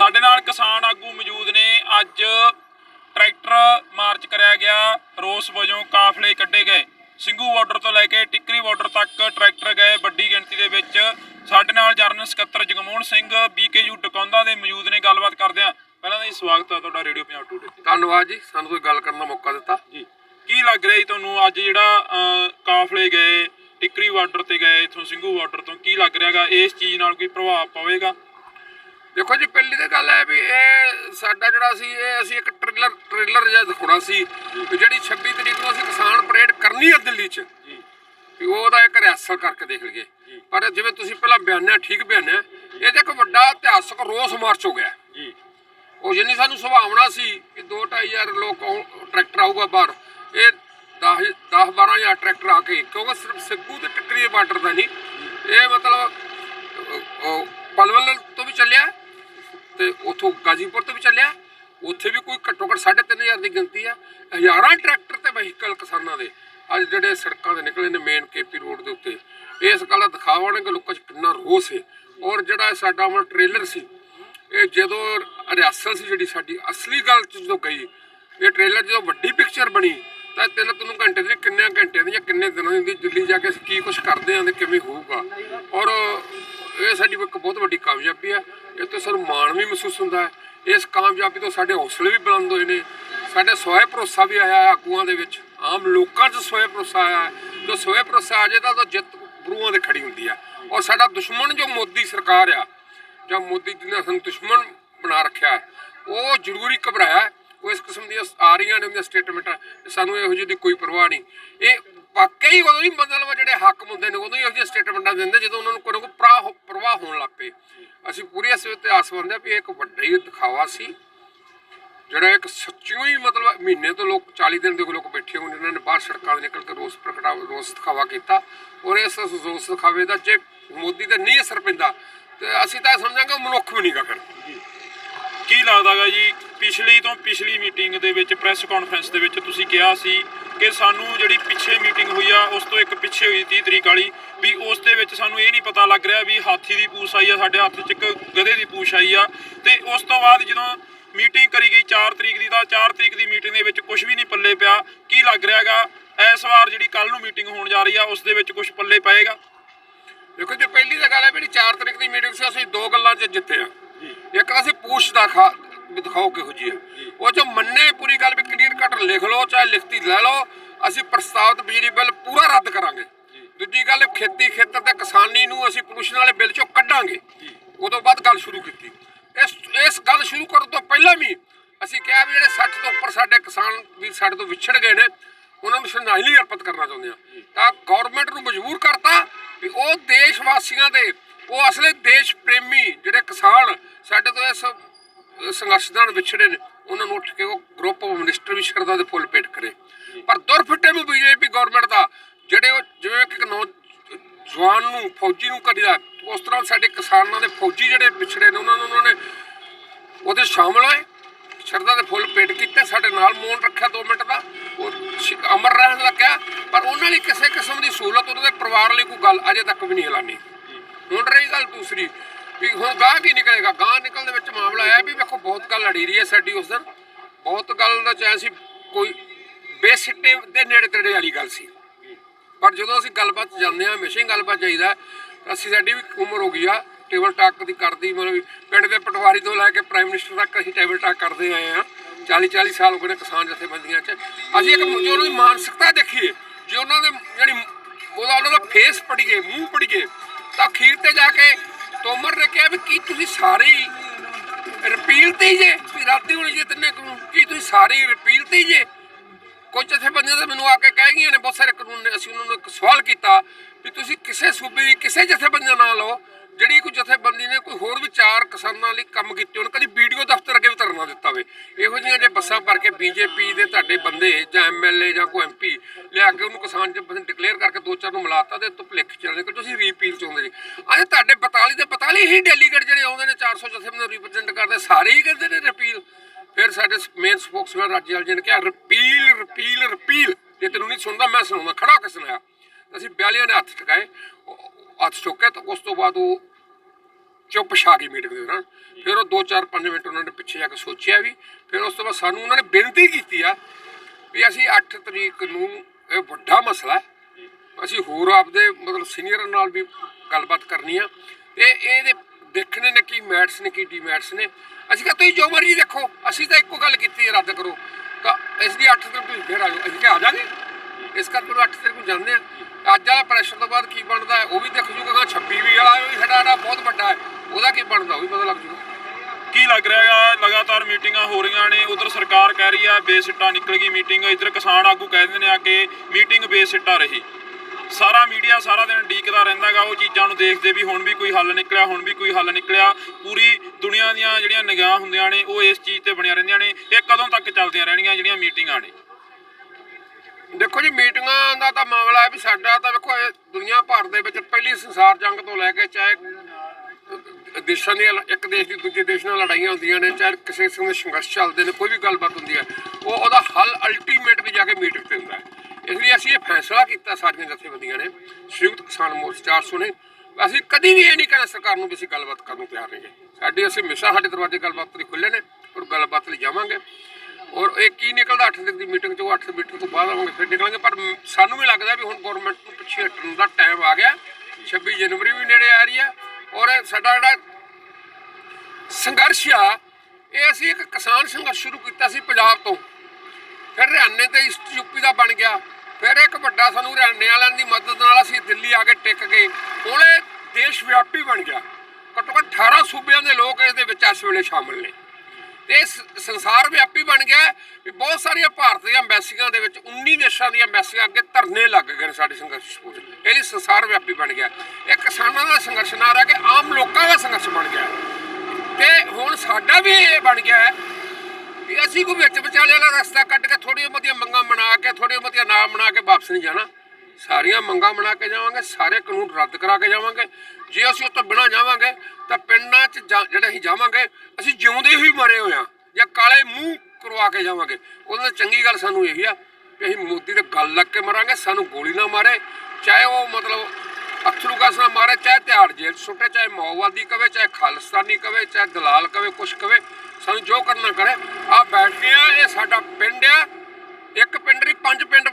ਸਾਡੇ ਨਾਲ ਕਿਸਾਨ ਆਗੂ ਮੌਜੂਦ ਨੇ। ਅੱਜ ਟਰੈਕਟਰ ਮਾਰਚ ਕਰਿਆ ਗਿਆ। ਰੋਸ ਵਜੋਂ ਕਾਫਲੇ ਕੱਢੇ ਗਏ। ਸਿੰਘੂ ਬਾਰਡਰ ਤੋਂ ਲੈ ਕੇ ਟਿੱਕਰੀ ਬਾਰਡਰ ਤੱਕ ਟਰੈਕਟਰ ਗਏ। ਵੱਡੀ ਗਿਣਤੀ ਦੇ ਵਿੱਚ ਸਾਡੇ ਨਾਲ ਜਰਨਲ ਸਕੱਤਰ ਜਗਮੋਹਨ ਸਿੰਘ ਬੀਕੇਯੂ ਟਕੌਂਦਾ ਦੇ ਮੌਜੂਦ ਨੇ। ਗੱਲਬਾਤ ਕਰਦੇ ਆ ਪਹਿਲਾਂ ਤਾਂ ਜੀ ਸਵਾਗਤ ਹੈ ਤੁਹਾਡਾ ਰੇਡੀਓ ਪੰਜਾਬ ਟੂਡੇ ਤੇ। ਧੰਨਵਾਦ ਜੀ। ਸਾਨੂੰ ਕੋਈ ਗੱਲ ਕਰਨ ਦਾ ਮੌਕਾ ਦਿੱਤਾ। ਜੀ। ਕੀ ਲੱਗ ਰਿਹਾ ਜੀ ਤੁਹਾਨੂੰ? ਅੱਜ ਜਿਹੜਾ ਕਾਫਲੇ ਗਏ ਟਿੱਕਰੀ ਬਾਰਡਰ ਤੇ ਗਏ ਇਥੋਂ ਸਿੰਘੂ ਬਾਰਡਰ ਤੋਂ ਕੀ ਲੱਗ ਰਿਹਾਗਾ? ਇਸ ਚੀਜ਼ ਨਾਲ ਕੋਈ ਪ੍ਰਭਾਵ ਪਵੇਗਾ? ਦੇਖੋ ਜੀ ਪਹਿਲੀ ਤਾਂ ਗੱਲ ਹੈ ਵੀ ਇਹ ਸਾਡਾ ਜਿਹੜਾ ਸੀ ਇਹ ਅਸੀਂ ਇੱਕ ਟ੍ਰੇਲਰ ਟ੍ਰੇਲਰ ਜਿਹਾ ਦਿਖਾਉਣਾ ਸੀ ਵੀ ਜਿਹੜੀ 26 ਤਰੀਕ ਨੂੰ ਅਸੀਂ ਕਿਸਾਨ ਪਰੇਡ ਕਰਨੀ ਹੈ ਦਿੱਲੀ 'ਚ ਜੀ। ਵੀ ਉਹਦਾ ਇੱਕ ਰਿਹਰਸਲ ਕਰਕੇ ਦੇਖ ਲਈਏ। ਪਰ ਜਿਵੇਂ ਤੁਸੀਂ ਪਹਿਲਾਂ ਬਿਆਨਿਆ ਠੀਕ ਬਿਆਨਿਆ ਇਹ ਤਾਂ ਇੱਕ ਵੱਡਾ ਇਤਿਹਾਸਕ ਰੋਸ ਮਾਰਚ ਹੋ ਗਿਆ। ਜੀ। ਉਹ ਜਿੰਨੀ ਸਾਨੂੰ ਸੁਭਾਵਨਾ ਸੀ ਕਿ 2-2500 ਲੋਕ ਆਉ- ਟਰੈਕਟਰ ਆਊਗਾ ਬਾਹਰ ਇਹ 10 10 12000 ਟਰੈਕਟਰ ਆ ਕੇ ਕਿਉਂਕਿ ਸਿਰਫ ਸਿੱਗੂ ਤੇ ਟਿੱਕਰੀ ਬਾਰਡਰ ਦਾ ਨਹੀਂ ਇਹ ਮਤਲਬ ਪਲਵਲ ਤੋਂ ਵੀ ਚੱਲਿਆ ਤੇ ਉਥੋਂ ਗਾਜ਼ੀਪੁਰ ਤੋਂ ਵੀ ਚੱਲਿਆ। ਉੱਥੇ ਵੀ ਕੋਈ ਘੱਟੋ ਘੱਟ 3500 ਦੀ ਗਿਣਤੀ ਆ। ਹਜ਼ਾਰਾਂ ਟਰੈਕਟਰ ਤੇ ਵਹੀਕਲ ਕਿਸਾਨਾਂ ਦੇ। ਅੱਜ ਜਿਹੜੇ ਸੜਕਾਂ ਦੇ ਨਿਕਲੇ ਨੇ ਮੇਨ ਕੇਪੀ ਰੋਡ ਦੇ ਉੱਤੇ। ਇਸ ਗੱਲ ਦਾ ਦਿਖਾਵਾ ਨੇ ਕਿ ਲੋਕਾਂ 'ਚ ਕਿੰਨਾ ਰੋਸ ਹੈ ਔਰ ਜਿਹੜਾ ਸਾਡਾ ਹੁਣ ਟ੍ਰੇਲਰ ਸੀ, ਇਹ ਜਦੋਂ ਰਿਆਸਲ ਸੀ ਜਿਹੜੀ ਸਾਡੀ, ਅਸਲੀ ਗੱਲ 'ਚ ਜਦੋਂ ਗਈ, ਇਹ ਟ੍ਰੇਲਰ ਜਦੋਂ ਵੱਡੀ ਪਿਕਚਰ ਬਣੀ, ਤਾਂ ਤਿੰਨ ਤਿੰਨ ਘੰਟੇ ਦੀ, ਕਿੰਨੇ ਘੰਟਿਆਂ ਦੀ ਜਾਂ ਕਿੰਨੇ ਦਿਨਾਂ ਦੀ ਦਿੱਲੀ ਜਾ ਕੇ ਅਸੀਂ ਕੀ ਕੁਝ ਕਰਦੇ ਆਂ ਤੇ ਕਿਵੇਂ ਹੋਊਗਾ। ਔਰ ਇਹ ਸਾਡੀ ਇੱਕ ਬਹੁਤ ਵੱਡੀ ਕਾਮਯਾਬੀ ਹੈ, ਇਹ ਤੋਂ ਸਾਨੂੰ ਮਾਣ ਵੀ ਮਹਿਸੂਸ ਹੁੰਦਾ ਹੈ। ਇਸ ਕਾਮਯਾਬੀ ਤੋਂ ਸਾਡੇ ਹੌਸਲੇ ਵੀ ਬੁਲੰਦ ਹੋਏ ਨੇ। ਸਾਡੇ ਸੋਏ ਭਰੋਸਾ ਵੀ ਆਇਆ ਹੈ ਆਗੂਆਂ ਦੇ ਵਿੱਚ। ਆਮ ਲੋਕਾਂ 'ਚ ਸੋਏ ਭਰੋਸਾ ਆਇਆ ਹੈ। ਜੋ ਸੋਏ ਭਰੋਸਾ ਆ ਜੇ ਤਾਂ ਜਿੱਤ ਬਰੂਆਂ ਦੇ ਖੜੀ ਹੁੰਦੀ ਆ। ਔਰ ਸਾਡਾ ਦੁਸ਼ਮਣ ਜੋ ਮੋਦੀ ਸਰਕਾਰ ਆ, ਜਾਂ ਮੋਦੀ ਜੀ ਨੇ ਸਾਨੂੰ ਦੁਸ਼ਮਣ ਬਣਾ ਰੱਖਿਆ, ਉਹ ਜ਼ਰੂਰੀ ਘਬਰਾਇਆ। ਉਹ ਇਸ ਕਿਸਮ ਦੀਆਂ ਆ ਰਹੀਆਂ ਨੇ, ਉਹਦੀਆਂ ਸਟੇਟਮੈਂਟਾਂ। ਸਾਨੂੰ ਇਹੋ ਜਿਹੀ ਦੀ ਕੋਈ ਪਰਵਾਹ ਨਹੀਂ। ਇਹ ਵਾਕਈ ਉਦੋਂ ਹੀ ਮਤਲਬ ਜਿਹੜੇ ਹਾਕਮ ਹੁੰਦੇ ਨੇ, ਉਦੋਂ ਹੀ ਇਹੋ ਜਿਹੀਆਂ ਸਟੇਟਮੈਂਟਾਂ ਦਿੰਦੇ, ਜਦੋਂ ਉਹਨਾਂ ਨੂੰ ਕੋਈ ਨਾ ਪ੍ਰਵਾਹ ਹੋਣ ਲੱਗ ਪਏ। ਅਸੀਂ ਪੂਰੇ ਇਸ ਤੇ ਆਸ ਬੰਦੇ ਵੀ ਇਹ ਇੱਕ ਵੱਡਾ ਹੀ ਦਿਖਾਵਾ ਸੀ। ਜਿਹੜਾ ਇੱਕ ਸੱਚਿਓ ਹੀ ਮਤਲਬ ਮਹੀਨੇ ਤੋਂ ਲੋਕ 40 ਦਿਨ ਦੇ ਲੋਕ ਬੈਠੇ ਹੋਏ ਨੇ, ਉਹਨਾਂ ਨੇ ਬਾਹਰ ਸੜਕਾਂ 'ਤੇ ਨਿਕਲ ਕੇ ਰੋਸ ਪ੍ਰਗਟਾਵਾ, ਰੋਸ ਦਿਖਾਵਾ ਕੀਤਾ ਔਰ ਇਸ ਰੋਸ ਦਿਖਾਵੇ ਦਾ ਜੇ ਮੋਦੀ ਤੇ ਨਹੀਂ ਅਸਰ ਪੈਂਦਾ, ਤੇ ਅਸੀਂ ਤਾਂ ਸਮਝਾਂਗੇ ਮਨੁੱਖ ਵੀ ਨਹੀਂਗਾ ਫਿਰ ਕੀ ਲੱਗਦਾਗਾ ਜੀ, ਪਿਛਲੀ ਤੋਂ ਪਿਛਲੀ ਮੀਟਿੰਗ ਦੇ ਵਿੱਚ, ਪ੍ਰੈਸ ਕਾਨਫਰੰਸ ਦੇ ਵਿੱਚ ਤੁਸੀਂ ਕਿਹਾ ਸੀ ਕਿ ਸਾਨੂੰ ਜਿਹੜੀ ਪਿੱਛੇ ਮੀਟਿੰਗ ਹੋਈ ਆ, ਉਸ ਤੋਂ ਇੱਕ ਪਿੱਛੇ ਹੋਈ 30 ਤਰੀਕ ਵਾਲੀ ਵੀ ਉਸ ਦੇ ਵਿੱਚ ਸਾਨੂੰ ਇਹ ਨਹੀਂ ਪਤਾ ਲੱਗ ਰਿਹਾ ਵੀ ਹਾਥੀ ਦੀ ਪੂਛ ਆਈ ਆ, ਸਾਡੇ ਹੱਥ 'ਚ ਇੱਕ ਗਧੇ ਦੀ ਪੂਛ ਆਈ ਆ। ਤੇ ਉਸ ਤੋਂ ਬਾਅਦ ਜਦੋਂ ਮੀਟਿੰਗ ਕਰੀ ਗਈ 4 ਤਰੀਕ ਦੀ, ਤਾਂ 4 ਤਰੀਕ ਦੀ ਮੀਟਿੰਗ ਦੇ ਵਿੱਚ ਕੁਝ ਵੀ ਨਹੀਂ ਪੱਲੇ ਪਿਆ। ਕੀ ਲੱਗ ਰਿਹਾਗਾ ਇਸ ਵਾਰ ਜਿਹੜੀ ਕੱਲ ਨੂੰ ਮੀਟਿੰਗ ਹੋਣ ਜਾ ਰਹੀ ਆ, ਉਸ ਦੇ ਵਿੱਚ ਕੁਝ ਪੱਲੇ ਪਏਗਾ? ਦੇਖੋ ਜੇ, ਪਹਿਲੀ ਤਾਂ ਗੱਲ ਹੈ ਵੀ 4 ਤਰੀਕ ਦੀ ਮੀਟਿੰਗ ਸੀ, ਅਸੀਂ ਦੋ ਗੱਲਾਂ 'ਚ ਜਿੱਤੇ ਆ। ਇੱਕ ਤਾਂ ਅਸੀਂ ਪੂਛ ਦਾ ਖਾ ਵੀ ਦਿਖਾਓ ਕਿਹੋ ਜੀ ਆ। ਉਹ ਜੋ ਮੰਨੇ ਪੂਰੀ ਗੱਲ ਵੀ ਕਲੀਅਰ ਕੱਟ ਲਿਖ ਲਓ, ਚਾਹੇ ਲਿਖਤੀ ਲੈ ਲਓ। ਅਸੀਂ ਪ੍ਰਸਤਾਵਿਤ ਬਿਜਲੀ ਬਿੱਲ ਪੂਰਾ ਰੱਦ ਕਰਾਂਗੇ। ਦੂਜੀ ਗੱਲ, ਖੇਤੀ ਖੇਤਰ ਤੇ ਕਿਸਾਨੀ ਨੂੰ ਅਸੀਂ ਪੋਲੂਸ਼ਨ ਵਾਲੇ ਬਿੱਲ ਚੋਂ ਕੱਢਾਂਗੇ। ਉਦੋਂ ਬਾਅਦ ਗੱਲ ਸ਼ੁਰੂ ਕੀਤੀ। ਇਸ ਇਸ ਗੱਲ ਸ਼ੁਰੂ ਕਰਨ ਤੋਂ ਪਹਿਲਾਂ ਵੀ ਅਸੀਂ ਕਿਹਾ ਵੀ ਜਿਹੜੇ 60 ਤੋਂ ਉੱਪਰ ਸਾਡੇ ਕਿਸਾਨ ਵੀ ਸਾਡੇ ਤੋਂ ਵਿਛੜ ਗਏ ਨੇ, ਉਹਨਾਂ ਨੂੰ ਸ਼ਰਧਾਂਜਲੀ ਅਰਪਿਤ ਕਰਨਾ ਚਾਹੁੰਦੇ ਆ ਤਾਂ ਗਵਰਨਮੈਂਟ ਨੂੰ ਮਜਬੂਰ ਕਰਤਾ ਵੀ ਉਹ ਦੇਸ਼ ਵਾਸੀਆਂ ਦੇ, ਉਹ ਅਸਲੇ ਦੇਸ਼ ਪ੍ਰੇਮੀ ਜਿਹੜੇ ਕਿਸਾਨ ਸਾਡੇ ਤੋਂ ਇਸ ਸੰਘਰਸ਼ ਨਾਲ ਵਿਛੜੇ ਨੇ, ਉਹਨਾਂ ਨੂੰ ਉੱਠ ਕੇ ਉਹ ਗਰੁੱਪ ਆਫ ਮਿਨਿਸਟਰ ਵੀ ਸ਼ਰਧਾ ਦੇ ਫੁੱਲ ਭੇਟ ਕਰੇ। ਪਰ ਦੁਰਫਿੱਟੇ ਨੂੰ ਬੀਜੇਪੀ ਗਵਰਨਮੈਂਟ ਜਿਹੜੇ ਉਹ ਜਿਵੇਂ ਕਿ ਇੱਕ ਨੌ, ਜਵਾਨ ਨੂੰ, ਫੌਜੀ ਨੂੰ ਕਰੀਦਾ ਉਸ ਤਰ੍ਹਾਂ ਸਾਡੇ ਕਿਸਾਨਾਂ ਦੇ ਫੌਜੀ ਜਿਹੜੇ ਪਿਛੜੇ ਨੇ, ਉਹਨਾਂ ਨੂੰ ਉਹਨਾਂ ਨੇ ਉਹਦੇ ਸ਼ਾਮਲ ਹੋਏ, ਸ਼ਰਧਾ ਦੇ ਫੁੱਲ ਪੇਟ ਕੀਤੇ, ਸਾਡੇ ਨਾਲ ਮੌਨ ਰੱਖਿਆ 2 ਮਿੰਟ ਦਾ। ਉਹ ਅਮਰ ਰਹਿਣ ਦਾ ਕਿਹਾ, ਪਰ ਉਹਨਾਂ ਲਈ ਕਿਸੇ ਕਿਸਮ ਦੀ ਸਹੂਲਤ, ਉਹਨਾਂ ਦੇ ਪਰਿਵਾਰ ਲਈ ਕੋਈ ਗੱਲ ਅਜੇ ਤੱਕ ਵੀ ਨਹੀਂ ਐਲਾਨੀ। ਹੁਣ ਰਹੀ ਗੱਲ ਦੂਸਰੀ, ਵੀ ਹੁਣ ਗਾਹ ਕੀ ਨਿਕਲੇਗਾ? ਗਾਹ ਨਿਕਲਣ ਦੇ ਵਿੱਚ ਮਾਮਲਾ ਆਇਆ ਵੀ ਵੇਖੋ, ਬਹੁਤ ਗੱਲ ਲੜੀ ਰਹੀ ਹੈ ਸਾਡੀ ਉਸ ਦਿਨ। ਬਹੁਤ ਗੱਲ ਦਾ ਚਾਹ ਸੀ, ਕੋਈ ਬੇਸਿੱਟੇ ਦੇ ਨੇੜੇ ਤੇੜੇ ਵਾਲੀ ਗੱਲ ਸੀ। ਪਰ ਜਦੋਂ ਅਸੀਂ ਗੱਲਬਾਤ 'ਚ ਜਾਂਦੇ ਹਾਂ, ਹਮੇਸ਼ਾ ਹੀ ਗੱਲਬਾਤ ਚਾਹੀਦਾ ਅਸੀਂ ਸਾਡੀ ਵੀ ਉਮਰ ਹੋ ਗਈ ਆ ਟੇਬਲ ਟਾਕ ਦੀ ਕਰਦੀ, ਮਤਲਬ ਪਿੰਡ ਦੇ ਪਟਵਾਰੀ ਤੋਂ ਲੈ ਕੇ ਪ੍ਰਾਈਮ ਮਿਨਿਸਟਰ ਤੱਕ ਅਸੀਂ ਟੇਬਲ ਟਾਕ ਕਰਦੇ ਆਏ ਆ 40 40 ਸਾਲ ਹੋ ਗਏ ਨੇ ਕਿਸਾਨ ਜਥੇਬੰਦੀਆਂ 'ਚ। ਅਸੀਂ ਇੱਕ ਜੋ ਉਹਨਾਂ ਦੀ ਮਾਨਸਿਕਤਾ ਦੇਖੀਏ, ਜੇ ਉਹਨਾਂ ਦੇ ਜਿਹੜੀ ਉਹਦਾ ਉਹਨਾਂ ਦਾ ਫੇਸ ਪੜੀਏ ਮੂੰਹ ਪੜੀਏ ਤਾਂ ਅਖੀਰ ਤੇ ਜਾ ਕੇ ਤੋਮਰ ਨੇ ਕਿਹਾ ਵੀ ਕੀ ਤੁਸੀਂ ਸਾਰੇ ਹੀ ਰਿਪੀਲ ਤੇ ਹੀ ਜੇ, ਵੀ ਰਾਤੀ ਹੋਣੀ ਜੇ ਤਿੰਨੇ ਕਾਨੂੰਨ, ਕੀ ਤੁਸੀਂ ਸਾਰੇ ਹੀ ਰਿਪੀਲ ਤੇ ਹੀ ਜੇ? ਕੁਝ ਜਥੇਬੰਦੀਆਂ ਤਾਂ ਮੈਨੂੰ ਆ ਕੇ ਕਹਿ ਗਈਆਂ ਨੇ, ਬਹੁਤ ਸਾਰੇ ਕਾਨੂੰਨ ਨੇ, ਅਸੀਂ ਉਹਨਾਂ ਨੂੰ ਇੱਕ ਸਵਾਲ ਕੀਤਾ ਵੀ ਤੁਸੀਂ ਕਿਸੇ ਸੂਬੇ ਦੀ ਕਿਸੇ ਜਥੇਬੰਦੀਆਂ ਨਾਲ ਲਓ, ਜਿਹੜੀ ਕੋਈ ਜਥੇਬੰਦੀ ਨੇ ਕੋਈ ਹੋਰ ਵਿਚਾਰ ਕਿਸਾਨਾਂ ਲਈ ਕੰਮ ਕੀਤੇ ਹੋਣ, ਕਦੀ ਵੀਡੀਓ ਦਫ਼ਤਰ ਅੱਗੇ ਵੀ ਧਰਨਾ ਦਿੱਤਾ ਹੋਵੇ। ਇਹੋ ਜਿਹੀਆਂ ਜੇ ਬੱਸਾਂ ਭਰ ਕੇ ਬੀਜੇਪੀ ਦੇ ਤੁਹਾਡੇ ਬੰਦੇ ਜਾਂ ਐਮਐਲਏ ਜਾਂ ਕੋਈ ਐਮਪੀ ਲਿਆ ਕੇ ਉਹਨੂੰ ਕਿਸਾਨ ਜਥੇਬੰਦੀ ਡਿਕਲੇਅਰ ਕਰਕੇ ਦੋ ਚਾਰ ਨੂੰ ਮਿਲਾਤਾ ਤੇ ਤੋਂ ਭੁਲੇਖ ਚ ਕਿ ਤੁਸੀਂ ਰੀਪੀਲ ਚਾਹੁੰਦੇ ਜੀ। ਅੱਜ ਤੁਹਾਡੇ 42 ਦੇ 42 ਹੀ ਡੈਲੀਗੇਟ ਜਿਹੜੇ ਆਉਂਦੇ ਨੇ 400 ਜਥੇਬੰਦੀਆਂ ਨੂੰ ਰਿਪਰੈਜ਼ੈਂਟ ਕਰਦੇ, ਸਾਰੇ ਹੀ ਕਰਦੇ ਨੇ ਰਿਪੀਲ ਫਿਰ ਸਾਡੇ ਮੇਨ ਸਪੋਕਸਮੈਨ ਰਾਜੇਵਾਲ ਜੀ ਨੇ ਕਿਹਾ ਰਿਪੀਲ ਤੈਨੂੰ ਨਹੀਂ ਸੁਣਦਾ, ਮੈਂ ਸੁਣਾਉਂਦਾ, ਖੜਾ ਹੋ ਕੇ ਸੁਣਾਇਆ ਅਸੀਂ ਬਿਆਲੀਆਂ ਨੇ ਹੱਥ ਟਿਕਾਏ ਹੱਥ ਚੁੱਕੇ ਤਾਂ ਉਸ ਤੋਂ ਬਾਅਦ ਉਹ ਚੁੱਪ ਛਾ ਗਈ ਮੀਟਿੰਗ ਦੇ ਦੌਰਾਨ ਫਿਰ ਉਹ 2-4-5 ਮਿੰਟ ਉਹਨਾਂ ਨੇ ਪਿੱਛੇ ਜਾ ਕੇ ਸੋਚਿਆ ਵੀ, ਫਿਰ ਉਸ ਤੋਂ ਬਾਅਦ ਸਾਨੂੰ ਉਹਨਾਂ ਨੇ ਬੇਨਤੀ ਕੀਤੀ ਆ ਵੀ ਅਸੀਂ 8 ਤਰੀਕ ਨੂੰ, ਇਹ ਵੱਡਾ ਮਸਲਾ ਹੈ, ਅਸੀਂ ਹੋਰ ਆਪਦੇ ਮਤਲਬ ਸੀਨੀਅਰਾਂ ਨਾਲ ਵੀ ਗੱਲਬਾਤ ਕਰਨੀ ਆ। ਤੇ ਇਹਦੇ ਦੇਖਣੇ ਨੇ ਕੀ ਮੈਟਸ ਨੇ, ਕੀ ਡੀਮੈਟਸ ਨੇ। ਅਸੀਂ ਕਿਹਾ, ਤੁਸੀਂ ਜੋ ਮਰਜ਼ੀ ਦੇਖੋ, ਅਸੀਂ ਤਾਂ ਇੱਕੋ ਗੱਲ ਕੀਤੀ ਹੈ ਰੱਦ ਕਰੋ। ਤਾਂ ਇਸ ਦੀ 8 ਤਰੀਕ ਤੁਸੀਂ ਫਿਰ ਆ ਜਾਓ, ਅਸੀਂ ਕਿਹਾ, ਆ ਜਾਾਂਗੇ। ਇਸ ਕਰਕੇ ਉਹ 8 ਤਰੀਕ ਨੂੰ ਜਾਂਦੇ ਆ। ਅੱਜ ਵਾਲਾ ਪ੍ਰੈਸ਼ਰ ਤੋਂ ਬਾਅਦ ਕੀ ਬਣਦਾ ਉਹ ਵੀ ਦੇਖ ਜੂਗਾ ਕਿ 26 ਵੀ ਵਾਲਾ ਵੀ ਸਾਡਾ ਸਾਡਾ ਬਹੁਤ ਵੱਡਾ ਹੈ, ਉਹਦਾ ਕੀ ਬਣਦਾ, ਉਹ ਵੀ ਪਤਾ ਲੱਗ ਜੂਗਾ। ਕੀ ਲੱਗ ਰਿਹਾ ਹੈਗਾ? ਲਗਾਤਾਰ ਮੀਟਿੰਗਾਂ ਹੋ ਰਹੀਆਂ ਨੇ, ਉਧਰ ਸਰਕਾਰ ਕਹਿ ਰਹੀ ਆ ਬੇਸਿੱਟਾ ਨਿਕਲ ਗਈ ਮੀਟਿੰਗ, ਇੱਧਰ ਕਿਸਾਨ ਆਗੂ ਕਹਿ ਦਿੰਦੇ ਨੇ ਆ ਕਿ ਮੀਟਿੰਗ ਬੇਸਿੱਟਾ ਰਹੀ। ਸਾਰਾ ਮੀਡੀਆ ਸਾਰਾ ਦਿਨ ਡੀਕਦਾ ਰਹਿੰਦਾਗਾ ਉਹ ਚੀਜ਼ਾਂ ਨੂੰ ਦੇਖਦੇ ਵੀ ਹੁਣ ਵੀ ਕੋਈ ਹੱਲ ਨਿਕਲਿਆ, ਹੁਣ ਵੀ ਕੋਈ ਹੱਲ ਨਿਕਲਿਆ। ਪੂਰੀ ਦੁਨੀਆ ਦੀਆਂ ਜਿਹੜੀਆਂ ਨਿਗਾਹ ਹੁੰਦੀਆਂ ਨੇ, ਉਹ ਇਸ ਚੀਜ਼ ਤੇ ਬਣੀਆਂ ਰਹਿੰਦੀਆਂ ਨੇ, ਇਹ ਕਦੋਂ ਤੱਕ ਚੱਲਦੀਆਂ ਰਹਿਣਗੀਆਂ ਜਿਹੜੀਆਂ ਮੀਟਿੰਗਾਂ ਨੇ? ਦੇਖੋ ਜੀ, ਮੀਟਿੰਗਾਂ ਦਾ ਤਾਂ ਮਾਮਲਾ ਹੈ ਵੀ ਸਾਡਾ ਤਾਂ ਵੇਖੋ, ਇਹ ਦੁਨੀਆ ਭਰ ਦੇ ਵਿੱਚ ਪਹਿਲੀ ਸੰਸਾਰ ਜੰਗ ਤੋਂ ਲੈ ਕੇ ਚਾਹੇ ਦੇਸ਼ਾਂ ਦੀਆਂ ਇੱਕ ਦੇਸ਼ ਦੀ ਦੂਜੇ ਦੇਸ਼ ਨਾਲ ਲੜਾਈਆਂ ਹੁੰਦੀਆਂ ਨੇ, ਚਾਹੇ ਕਿਸੇ ਕਿਸਮ ਦੇ ਸੰਘਰਸ਼ ਚੱਲਦੇ ਨੇ, ਕੋਈ ਵੀ ਗੱਲਬਾਤ ਹੁੰਦੀ ਹੈ, ਉਹ ਉਹਦਾ ਹੱਲ ਅਲਟੀਮੇਟਲੀ ਜਾ ਕੇ ਮੀਟਿੰਗ ਤੇ ਹੁੰਦਾ ਹੈ। ਇਸ ਲਈ ਅਸੀਂ ਇਹ ਫੈਸਲਾ ਕੀਤਾ ਸਾਰੀਆਂ ਜਥੇਬੰਦੀਆਂ ਨੇ, ਸੰਯੁਕਤ ਕਿਸਾਨ ਮੋਰਚਾ 400 ਨੇ। ਅਸੀਂ ਕਦੀ ਵੀ ਇਹ ਨਹੀਂ ਕਹਿਣਾ ਸਰਕਾਰ ਨੂੰ ਵੀ ਅਸੀਂ ਗੱਲਬਾਤ ਕਰਨ ਨੂੰ ਤਿਆਰ ਨਹੀਂ ਸਾਡੀ ਅਸੀਂ ਹਮੇਸ਼ਾ ਸਾਡੇ ਦਰਵਾਜ਼ੇ ਗੱਲਬਾਤ ਲਈ ਖੁੱਲੇ ਨੇ ਔਰ ਗੱਲਬਾਤ ਲਈ ਜਾਵਾਂਗੇ। ਔਰ ਇਹ ਕੀ ਨਿਕਲਦਾ 8 ਦਿਨ ਦੀ ਮੀਟਿੰਗ ਚੋਂ 8 ਮੀਟਿੰਗ ਤੋਂ ਬਾਅਦ ਆਵਾਂਗੇ ਫਿਰ ਨਿਕਲਾਂਗੇ ਪਰ ਸਾਨੂੰ ਵੀ ਲੱਗਦਾ ਵੀ ਹੁਣ ਗਵਰਨਮੈਂਟ ਨੂੰ ਪਿੱਛੇ ਹਟਣ ਦਾ ਟਾਈਮ ਆ ਗਿਆ। 26 ਜਨਵਰੀ ਵੀ ਨੇੜੇ ਆ ਰਹੀ ਹੈ ਔਰ ਇਹ ਸਾਡਾ ਜਿਹੜਾ ਸੰਘਰਸ਼ ਆ, ਇਹ ਅਸੀਂ ਇੱਕ ਕਿਸਾਨ ਸੰਘਰਸ਼ ਸ਼ੁਰੂ ਕੀਤਾ ਸੀ ਪੰਜਾਬ ਤੋਂ। ਫਿਰ ਹਰਿਆਣੇ ਤੇ ਈਸਟ ਯੂਪੀ ਦਾ ਬਣ ਗਿਆ। ਫਿਰ ਇੱਕ ਵੱਡਾ ਸਾਨੂੰ ਹਰਿਆਣੇ ਵਾਲਿਆਂ ਦੀ ਮਦਦ ਨਾਲ ਅਸੀਂ ਦਿੱਲੀ ਆ ਕੇ ਟਿਕ ਗਏ। ਹੁਣ ਇਹ ਦੇਸ਼ ਵਿਆਪੀ ਬਣ ਗਿਆ। ਘੱਟੋ ਘੱਟ 18 ਸੂਬਿਆਂ ਦੇ ਲੋਕ ਇਸ ਦੇ ਵਿੱਚ ਇਸ ਵੇਲੇ ਸ਼ਾਮਲ ਨੇ। ਤੇ ਇਹ ਸੰਸਾਰ ਵਿਆਪੀ ਬਣ ਗਿਆ ਵੀ ਬਹੁਤ ਸਾਰੀਆਂ ਭਾਰਤ ਦੀਆਂ ਐਮਬੈਸੀਆਂ ਦੇ ਵਿੱਚ 19 ਦੇਸ਼ਾਂ ਦੀਆਂ ਐਮਬੈਸੀਆਂ ਅੱਗੇ ਧਰਨੇ ਲੱਗ ਗਏ ਨੇ ਸਾਡੇ ਸੰਘਰਸ਼ ਸਪੋਰਟ ਇਹ ਲਈ ਸੰਸਾਰ ਵਿਆਪੀ ਬਣ ਗਿਆ ਇਹ ਕਿਸਾਨਾਂ ਦਾ ਸੰਘਰਸ਼ ਨਾ ਰਹਿ ਕੇ ਆਮ ਲੋਕਾਂ ਦਾ ਸੰਘਰਸ਼ ਬਣ ਗਿਆ ਤੇ ਹੁਣ ਸਾਡਾ ਵੀ ਇਹ ਬਣ ਗਿਆ ਹੈ ਵੀ ਅਸੀਂ ਕੋਈ ਵਿੱਚ ਵਿਚਾਲੇ ਵਾਲਾ ਰਸਤਾ ਕੱਢ ਕੇ ਥੋੜੀਆਂ ਬਹੁਤੀਆਂ ਮੰਗਾਂ ਬਣਾ ਕੇ ਥੋੜੀਆਂ ਬਹੁਤੀਆਂ ਨਾ ਬਣਾ ਕੇ ਵਾਪਸ ਨਹੀਂ ਜਾਣਾ। ਸਾਰੀਆਂ ਮੰਗਾਂ ਬਣਾ ਕੇ ਜਾਵਾਂਗੇ, ਸਾਰੇ ਕਾਨੂੰਨ ਰੱਦ ਕਰਾ ਕੇ ਜਾਵਾਂਗੇ। ਜੇ ਅਸੀਂ ਉਹ ਤੋਂ ਬਿਨਾਂ ਜਾਵਾਂਗੇ, ਤਾਂ ਪਿੰਡਾਂ 'ਚ ਜਾ- ਜਿਹੜੇ ਅਸੀਂ ਜਾਵਾਂਗੇ, ਅਸੀਂ ਜਿਉਂਦੇ ਹੀ ਮਰੇ ਹੋਏ ਆ ਜਾਂ ਕਾਲੇ ਮੂੰਹ ਕਰਵਾ ਕੇ ਜਾਵਾਂਗੇ। ਉਹਦੇ ਨਾਲ ਚੰਗੀ ਗੱਲ ਸਾਨੂੰ ਇਹੀ ਆ ਕਿ ਅਸੀਂ ਮੋਦੀ ਦੇ ਗੱਲ ਲੱਗ ਕੇ ਮਰਾਂਗੇ, ਸਾਨੂੰ ਗੋਲੀ ਨਾ ਮਾਰੇ, ਚਾਹੇ ਉਹ ਮਤਲਬ ਅਥਰੂ ਗੈਸ ਨਾਲ ਮਾਰੇ, ਚਾਹੇ ਤਿਹਾੜ ਜੇਲ੍ਹ 'ਚ ਸੁੱਟੇ, ਚਾਹੇ ਮਾਓਵਾਦੀ ਕਵੇ, ਚਾਹੇ ਖਾਲਿਸਤਾਨੀ ਕਵੇ, ਚਾਹੇ ਦਲਾਲ ਕਵੇ, ਕੁਛ ਕਵੇ, ਸਾਨੂੰ ਜੋ ਕਰਨਾ ਕਰੇ। ਆ ਬੈਠ ਗਏ ਆ, ਇਹ ਸਾਡਾ ਪਿੰਡ ਆ, ਇੱਕ ਪਿੰਡ ਨਹੀਂ, ਪੰਜ ਪਿੰਡ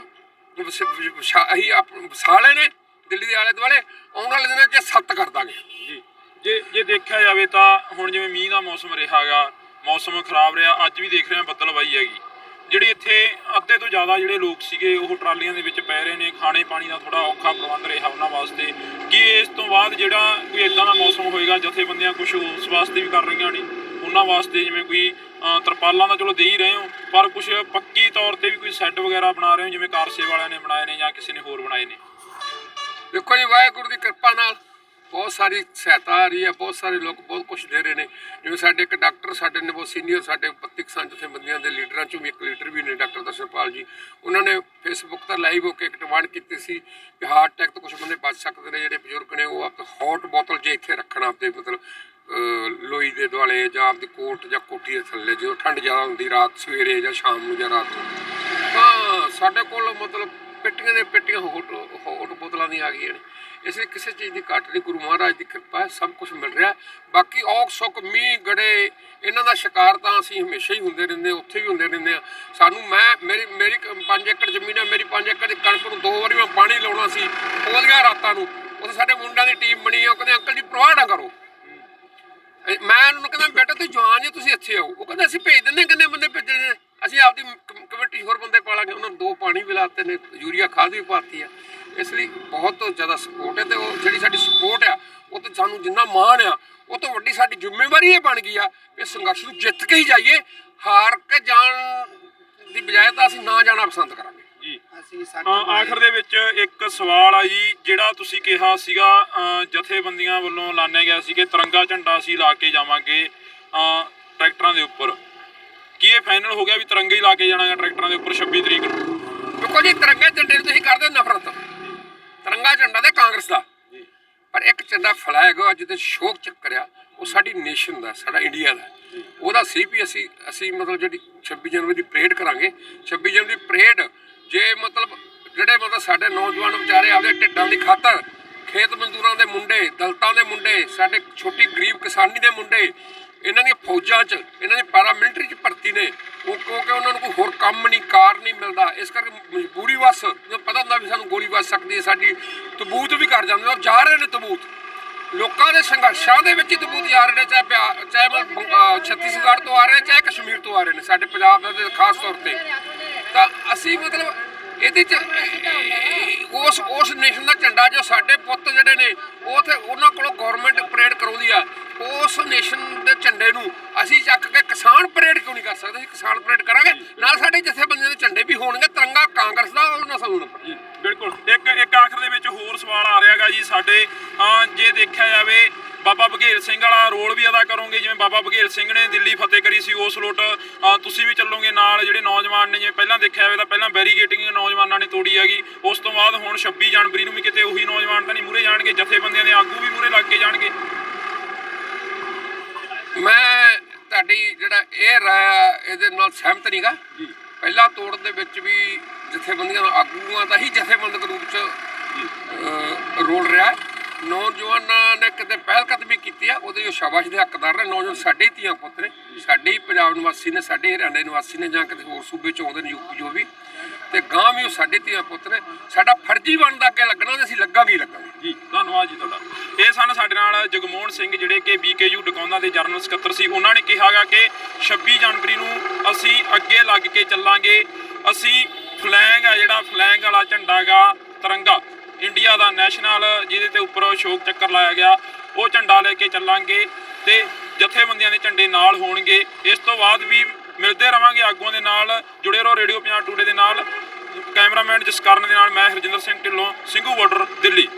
ਅਸੀਂ ਸਾਲੇ ਨੇ ਦਿੱਲੀ ਦੇ ਆਲੇ ਦੁਆਲੇ, ਆਉਣ ਵਾਲੇ ਦਿਨਾਂ 'ਚ ਸੱਤ ਕਰ ਦਾਂਗੇ। ਜੀ। ਜੇ ਜੇ ਦੇਖਿਆ ਜਾਵੇ ਤਾਂ ਹੁਣ ਜਿਵੇਂ ਮੀਂਹ ਦਾ ਮੌਸਮ ਰਿਹਾਗਾ ਮੌਸਮ ਖਰਾਬ ਰਿਹਾ, ਅੱਜ ਵੀ ਦੇਖ ਰਹੇ ਹਾਂ ਬੱਦਲਬਾਈ ਹੈਗੀ। ਜਿਹੜੀ ਇੱਥੇ ਅੱਧੇ ਤੋਂ ਜ਼ਿਆਦਾ ਜਿਹੜੇ ਲੋਕ ਸੀਗੇ, ਉਹ ਟਰਾਲੀਆਂ ਦੇ ਵਿੱਚ ਪੈ ਰਹੇ ਨੇ, ਖਾਣੇ ਪਾਣੀ ਦਾ ਥੋੜਾ ਔਖਾ ਪ੍ਰਬੰਧ ਰਿਹਾ ਉਹਨਾਂ ਵਾਸਤੇ। ਕੀ ਇਸ ਤੋਂ ਬਾਅਦ ਜਿਹੜਾ ਕੋਈ ਇਦਾਂ ਦਾ ਮੌਸਮ ਹੋਏਗਾ, ਜਥੇਬੰਦੀਆਂ ਕੁਝ ਉਸ ਵਾਸਤੇ ਵੀ ਕਰ ਰਹੀਆਂ ਨੇ? ਉਹਨਾਂ ਵਾਸਤੇ, ਜਿਵੇਂ ਕੋਈ ਤਰਪਾਲਾਂ ਦਾ ਚਲੋ ਦੇ ਹੀ ਰਹੇ ਹੋ, ਪਰ ਕੁਝ ਪੱਕੀ ਤੌਰ ਤੇ ਵੀ ਕੋਈ ਸੈੱਟ ਵਗੈਰਾ ਬਣਾ ਰਹੇ ਹੋ, ਜਿਵੇਂ ਕਾਰਸੇ ਵਾਲਿਆਂ ਨੇ ਬਣਾਏ ਨੇ ਜਾਂ ਕਿਸੇ ਨੇ ਹੋਰ ਬਣਾਏ ਨੇ? ਦੇਖੋ ਜੀ, ਵਾਹਿਗੁਰੂ ਦੀ ਕਿਰਪਾ ਨਾਲ ਬਹੁਤ ਸਾਰੀ ਸਹਾਇਤਾ ਆ ਰਹੀ ਹੈ, ਬਹੁਤ ਸਾਰੇ ਲੋਕ ਬਹੁਤ ਕੁਝ ਦੇ ਰਹੇ ਨੇ। ਜਿਵੇਂ ਸਾਡੇ ਇੱਕ ਡਾਕਟਰ, ਸਾਡੇ ਨੇ ਬਹੁਤ ਸੀਨੀਅਰ ਸਾਡੇ 32 ਕਿਸਾਨ ਜਥੇਬੰਦੀਆਂ ਦੇ ਲੀਡਰਾਂ ਚੋਂ ਵੀ ਇੱਕ ਲੀਡਰ ਵੀ ਨੇ, ਡਾਕਟਰ ਦਰਸ਼ਨਪਾਲ ਜੀ। ਉਹਨਾਂ ਨੇ ਫੇਸਬੁੱਕ ਤੇ ਲਾਈਵ ਹੋ ਕੇ ਇੱਕ ਡਿਮਾਂਡ ਕੀਤੀ ਸੀ ਕਿ ਹਾਰਟ ਅਟੈਕ ਤੋਂ ਕੁਝ ਬੰਦੇ ਬਚ ਸਕਦੇ ਨੇ, ਜਿਹੜੇ ਬਜ਼ੁਰਗ ਨੇ, ਉਹ ਆਪ ਹੌਟ ਬੋਤਲ ਜੇ ਇੱਥੇ ਰੱਖਣ ਆਪਦੇ ਮਤਲਬ ਲੋਈ ਦੇ ਦੁਆਲੇ ਜਾਂ ਆਪਦੀ ਕੋਟ ਜਾਂ ਕੋਠੀ ਦੇ ਥੱਲੇ ਜਦੋਂ ਠੰਡ ਜ਼ਿਆਦਾ ਹੁੰਦੀ ਰਾਤ ਸਵੇਰੇ ਜਾਂ ਸ਼ਾਮ ਨੂੰ ਜਾਂ ਰਾਤ ਨੂੰ ਤਾਂ ਸਾਡੇ ਕੋਲ ਮਤਲਬ ਪੇਟੀਆਂ ਦੇ ਪੇਟੀਆਂ ਹੋਟ ਹੋਟ ਬੋਤਲਾਂ ਦੀਆਂ ਆ ਗਈਆਂ ਨੇ। ਇਸ ਲਈ ਕਿਸੇ ਚੀਜ਼ ਦੀ ਘਾਟ ਨਹੀਂ ਗੁਰੂ ਮਹਾਰਾਜ ਦੀ ਕਿਰਪਾ ਹੈ ਸਭ ਕੁਝ ਮਿਲ ਰਿਹਾ। ਬਾਕੀ ਔਕ ਸੁੱਕ ਮੀਂਹ ਗੜੇ ਇਹਨਾਂ ਦਾ ਸ਼ਿਕਾਰ ਤਾਂ ਅਸੀਂ ਹਮੇਸ਼ਾ ਹੀ ਹੁੰਦੇ ਰਹਿੰਦੇ ਹਾਂ, ਉੱਥੇ ਵੀ ਹੁੰਦੇ ਰਹਿੰਦੇ ਆ ਸਾਨੂੰ ਮੈਂ ਮੇਰੀ ਮੇਰੀ 5 ਏਕੜ ਜ਼ਮੀਨ ਹੈ ਮੇਰੀ 5 ਏਕੜ ਦੀ ਕਣਕ ਨੂੰ ਦੋ ਵਾਰੀ ਮੈਂ ਪਾਣੀ ਲਾਉਣਾ ਸੀ ਉਹਦੀਆਂ ਰਾਤਾਂ ਨੂੰ। ਉੱਥੇ ਸਾਡੇ ਮੁੰਡਿਆਂ ਦੀ ਟੀਮ ਬਣੀ ਆ ਉਹ ਕਹਿੰਦੇ ਅੰਕਲ ਜੀ ਪ੍ਰਵਾਹ ਨਾ ਕਰੋ ਇਹ ਮੈਂ ਉਹਨਾਂ ਨੂੰ ਕਹਿੰਦਾ ਬੇਟਾ ਤੁਸੀਂ ਜਵਾਨ ਜੀ ਤੁਸੀਂ ਇੱਥੇ ਆਓ ਉਹ ਕਹਿੰਦੇ ਅਸੀਂ ਭੇਜ ਦਿੰਦੇ ਹਾਂ, ਕਿੰਨੇ ਬੰਦੇ ਭੇਜਣੇ ਨੇ ਅਸੀਂ ਆਪਦੀ ਕਮੇਟੀ ਹੋਰ ਬੰਦੇ ਪਾਲਾਂਗੇ ਉਹਨਾਂ ਨੂੰ ਦੋ ਪਾਣੀ ਵੀ ਲਾਤੇ ਨੇ ਯੂਰੀਆ ਖਾਦ ਵੀ ਪਾਤੀ ਆ। ਇਸ ਲਈ ਬਹੁਤ ਜ਼ਿਆਦਾ ਸਪੋਰਟ ਹੈ ਤੇ ਉਹ ਜਿਹੜੀ ਸਾਡੀ ਸਪੋਰਟ ਆ ਉਹ ਤੇ ਸਾਨੂੰ ਜਿੰਨਾ ਮਾਣ ਆ ਉਹ ਤੋਂ ਵੱਡੀ ਸਾਡੀ ਜ਼ਿੰਮੇਵਾਰੀ ਇਹ ਬਣ ਗਈ ਆ ਕਿ ਸੰਘਰਸ਼ ਨੂੰ ਜਿੱਤ ਕੇ ਹੀ ਜਾਈਏ। ਹਾਰ ਕੇ ਜਾਣ ਦੀ ਬਜਾਏ ਤਾਂ ਅਸੀਂ ਨਾ ਜਾਣਾ ਪਸੰਦ ਕਰਾਂਗੇ। ਜੀ। ਅਸੀਂ ਆਖਰ ਦੇ ਵਿੱਚ ਇੱਕ ਸਵਾਲ ਆ ਜੀ ਜਿਹੜਾ ਤੁਸੀਂ ਕਿਹਾ ਸੀਗਾ ਜਥੇਬੰਦੀਆਂ ਵੱਲੋਂ ਲਾਣੇ ਗਿਆ ਸੀ ਕਿ ਤਿਰੰਗਾ ਝੰਡਾ ਅਸੀਂ ਲਾ ਕੇ ਜਾਵਾਂਗੇ। ਟਰੈਕਟਰਾਂ ਦੇ ਉੱਪਰ। ਕੀ ਇਹ ਫਾਈਨਲ ਹੋ ਗਿਆ ਵੀ ਤਿਰੰਗਾ ਹੀ ਲਾ ਕੇ ਜਾਣਾਗਾ ਟਰੈਕਟਰਾਂ ਦੇ ਉੱਪਰ 26 ਤਰੀਕ ਨੂੰ? ਦੇਖੋ ਜੀ ਤਿਰੰਗੇ ਝੰਡੇ ਨੂੰ ਤੁਸੀਂ ਕਰਦੇ ਹੋ ਨਫ਼ਰਤ। ਤਿਰੰਗਾ ਝੰਡਾ ਤੇ ਕਾਂਗਰਸ ਦਾ। ਪਰ ਇੱਕ ਝੰਡਾ ਫਲੈਗ ਅੱਜ ਤੇ ਸ਼ੋਕ ਚੱਕਰਿਆ ਉਹ ਸਾਡੀ ਨੇਸ਼ਨ ਦਾ ਸਾਡਾ ਇੰਡੀਆ ਦਾ। ਉਹਦਾ ਸੀ ਵੀ ਅਸੀਂ ਅਸੀਂ ਮਤਲਬ ਜਿਹੜੀ 26 ਜਨਵਰੀ ਦੀ ਪਰੇਡ ਕਰਾਂਗੇ। 26 ਜਨਵਰੀ ਦੀ ਪਰੇਡ ਜੇ ਮਤਲਬ ਜਿਹੜੇ ਮਤਲਬ ਸਾਡੇ ਨੌਜਵਾਨ ਵਿਚਾਰੇ ਆਪਦੇ ਢਿੱਡਾਂ ਦੀ ਖਾਤਰ ਖੇਤ ਮਜ਼ਦੂਰਾਂ ਦੇ ਮੁੰਡੇ ਦਲਤਾਂ ਦੇ ਮੁੰਡੇ ਸਾਡੇ ਛੋਟੀ ਗਰੀਬ ਕਿਸਾਨੀ ਦੇ ਮੁੰਡੇ ਇਹਨਾਂ ਦੀਆਂ ਫੌਜਾਂ 'ਚ, ਇਹਨਾਂ ਦੀ ਪੈਰਾਮਿਲਟਰੀ 'ਚ ਭਰਤੀ ਨੇ। ਉਹ ਕਿਉਂਕਿ ਉਹਨਾਂ ਨੂੰ ਕੋਈ ਹੋਰ ਕੰਮ ਨਹੀਂ, ਕਾਰ ਨਹੀਂ ਮਿਲਦਾ। ਇਸ ਕਰਕੇ ਮਜਬੂਰੀ ਵਸ। ਜਦੋਂ ਪਤਾ ਹੁੰਦਾ ਵੀ ਸਾਨੂੰ ਗੋਲੀ ਵੱਜ ਸਕਦੀ ਹੈ, ਸਾਡੀ ਤਬੂਤ ਵੀ ਕਰ ਜਾਂਦੇ ਔਰ ਜਾ ਰਹੇ ਨੇ ਤਬੂਤ। ਲੋਕਾਂ ਦੇ ਸੰਘਰਸ਼ਾਂ ਦੇ ਵਿੱਚ ਹੀ ਤਬੂਤ ਜਾ ਰਹੇ ਨੇ, ਚਾਹੇ ਬਿਹਾ- ਚਾਹੇ ਮਤਲਬ ਛੱਤੀਸਗੜ੍ਹ ਤੋਂ ਆ ਰਹੇ ਚਾਹੇ ਕਸ਼ਮੀਰ ਤੋਂ ਆ ਰਹੇ ਨੇ, ਸਾਡੇ ਪੰਜਾਬ ਦੇ ਖਾਸ ਤੌਰ ਤੇ। ਤਾਂ ਅਸੀਂ ਮਤਲਬ ਇਹਦੇ ਚ ਉਸ ਉਸ ਨੇਸ਼ਨ ਦਾ ਝੰਡਾ ਜੋ ਸਾਡੇ ਪੁੱਤ ਜਿਹੜੇ ਨੇ, ਉਹ ਤੇ ਉਹਨਾਂ ਕੋਲੋਂ ਗਵਰਨਮੈਂਟ ਪਰੇਡ ਕਰਾਉਂਦੀ ਆ। ਉਸ ਨੇਸ਼ਨ ਝੰਡੇ ਨੂੰ। ਅਸੀਂ ਚੱਕ ਕੇ ਕਿਸਾਨ ਪਰੇਡ ਕਿਉਂ ਨਹੀਂ ਕਰ ਸਕਦੇ? ਅਸੀਂ ਕਿਸਾਨ ਪਰੇਡ ਕਰਾਂਗੇ। ਨਾਲ ਸਾਡੇ ਜਥੇਬੰਦੀਆਂ ਦੇ ਝੰਡੇ ਵੀ ਹੋਣਗੇ। ਤਿਰੰਗਾ ਕਾਂਗਰਸ ਦਾ, ਉਹਨਾਂ ਸਾਨੂੰ ਨਫ਼ਰਤ ਬਿਲਕੁਲ। ਇੱਕ ਇੱਕ ਆਖਰ ਦੇ ਵਿੱਚ ਹੋਰ ਸਵਾਲ ਆ ਰਿਹਾਗਾ ਜੀ ਸਾਡੇ। ਜੇ ਦੇਖਿਆ ਜਾਵੇ, ਬਾਬਾ ਬਘੇਲ ਸਿੰਘ ਵਾਲਾ ਰੋਲ ਵੀ ਅਦਾ ਕਰੋਗੇ। ਜਿਵੇਂ ਬਾਬਾ ਬਘੇਲ ਸਿੰਘ ਨੇ ਦਿੱਲੀ ਫਤਿਹ ਕਰੀ ਸੀ, ਉਸ ਲੋਟ ਤੁਸੀਂ ਵੀ ਚੱਲੋਗੇ ਨਾਲ। ਜਿਹੜੇ ਨੌਜਵਾਨ ਨੇ, ਜਿਵੇਂ ਪਹਿਲਾਂ ਦੇਖਿਆ ਜਾਵੇ ਤਾਂ ਪਹਿਲਾਂ ਬੈਰੀਗੇਟਿੰਗ ਨੌਜਵਾਨਾਂ ਨੇ ਤੋੜੀ ਹੈਗੀ। ਉਸ ਤੋਂ ਬਾਅਦ ਹੁਣ 26 ਜਨਵਰੀ ਨੂੰ ਵੀ ਕਿਤੇ ਉਹੀ ਨੌਜਵਾਨ ਤਾਂ ਨਹੀਂ ਮੂਰੇ ਜਾਣਗੇ। ਜਥੇਬੰਦੀਆਂ ਦੇ ਆਗੂ ਵੀ ਮੂਰੇ ਲੱਗ ਕੇ ਜਾਣਗੇ। ਮੈਂ ਤੁਹਾਡੀ ਜਿਹੜਾ ਇਹ ਰਾਇ ਇਹਦੇ ਨਾਲ ਸਹਿਮਤ ਨਹੀਂਗਾ ਪਹਿਲਾ ਤੋੜ ਦੇ ਵਿੱਚ ਵੀ ਜਥੇਬੰਦੀਆਂ ਆਗੂਆਂ ਦਾ ਹੀ ਜਥੇਬੰਦਕ ਰੂਪ ਚ ਰੋਲ ਰਿਹਾ। ਨੌਜਵਾਨਾਂ ਨੇ ਕਿਤੇ ਪਹਿਲ ਕਦਮੀ ਕੀਤੀ ਆ ਉਹਦੇ ਉਹ ਸ਼ਾਬਾਸ਼ ਦੇ ਹੱਕਦਾਰ ਨੇ ਨੌਜਵਾਨ ਸਾਡੇ ਹੀ ਧੀਆਂ ਪੁੱਤ ਨੇ। ਸਾਡੇ ਹੀ ਪੰਜਾਬ ਨਿਵਾਸੀ ਨੇ ਸਾਡੇ ਹਰਿਆਣਾ ਨਿਵਾਸੀ ਨੇ ਜਾਂ ਕਿਤੇ ਹੋਰ ਸੂਬੇ ਚ ਆਉਂਦੇ ਨੇ ਯੂਪੀ ਜੋ ਵੀ। ਤੇ ਗਾਂ ਵੀ ਉਹ ਸਾਡੇ ਧੀਆਂ ਪੁੱਤ ਨੇ। ਸਾਡਾ ਫਰਜ਼ੀ ਬਣਦਾ ਅੱਗੇ ਲੱਗਣਾ ਤੇ ਅਸੀਂ ਲੱਗਾਂਗੇ ਹੀ ਲੱਗਾਂਗੇ ਜੀ, ਧੰਨਵਾਦ ਜੀ ਤੁਹਾਡਾ। ਇਹ ਸਨ ਸਾਡੇ ਨਾਲ ਜਗਮੋਹਨ ਸਿੰਘ ਜਿਹੜੇ ਕਿ ਬੀਕੇਯੂ ਡਕੌਂਦਾ ਦੇ ਜਨਰਲ ਸਕੱਤਰ ਸੀ। ਉਹਨਾਂ ਨੇ ਕਿਹਾਗਾ ਕਿ 26 ਜਨਵਰੀ ਨੂੰ ਅਸੀਂ ਅੱਗੇ ਲੱਗ ਕੇ ਚੱਲਾਂਗੇ। ਅਸੀਂ ਫਲੈਂਗ ਆ ਜਿਹੜਾ ਫਲੈਂਗ ਵਾਲਾ ਝੰਡਾ ਗਾ, ਤਿਰੰਗਾ, ਇੰਡੀਆ ਦਾ ਨੈਸ਼ਨਲ, ਜਿਹਦੇ ਤੇ ਉੱਪਰ ਅਸ਼ੋਕ ਚੱਕਰ ਲਾਇਆ ਗਿਆ। ਉਹ ਝੰਡਾ ਲੈ ਕੇ ਚੱਲਾਂਗੇ ਤੇ ਜਥੇਬੰਦੀਆਂ ਦੇ ਝੰਡੇ ਨਾਲ ਹੋਣਗੇ। ਇਸ ਤੋਂ ਬਾਅਦ ਵੀ ਮਿਲਦੇ ਰਵਾਂਗੇ ਆਗੂਆਂ ਦੇ ਨਾਲ, ਜੁੜੇ ਰਹੋ ਰੇਡੀਓ ਪੰਜਾਬ ਟੂਡੇ ਦੇ ਨਾਲ। ਕੈਮਰਾਮੈਨ ਜਸਕਰਨ ਦੇ ਨਾਲ ਮੈਂ ਹਰਜਿੰਦਰ ਸਿੰਘ ਢਿੱਲੋਂ, ਸਿੰਘੂ ਬਾਰਡਰ, ਦਿੱਲੀ।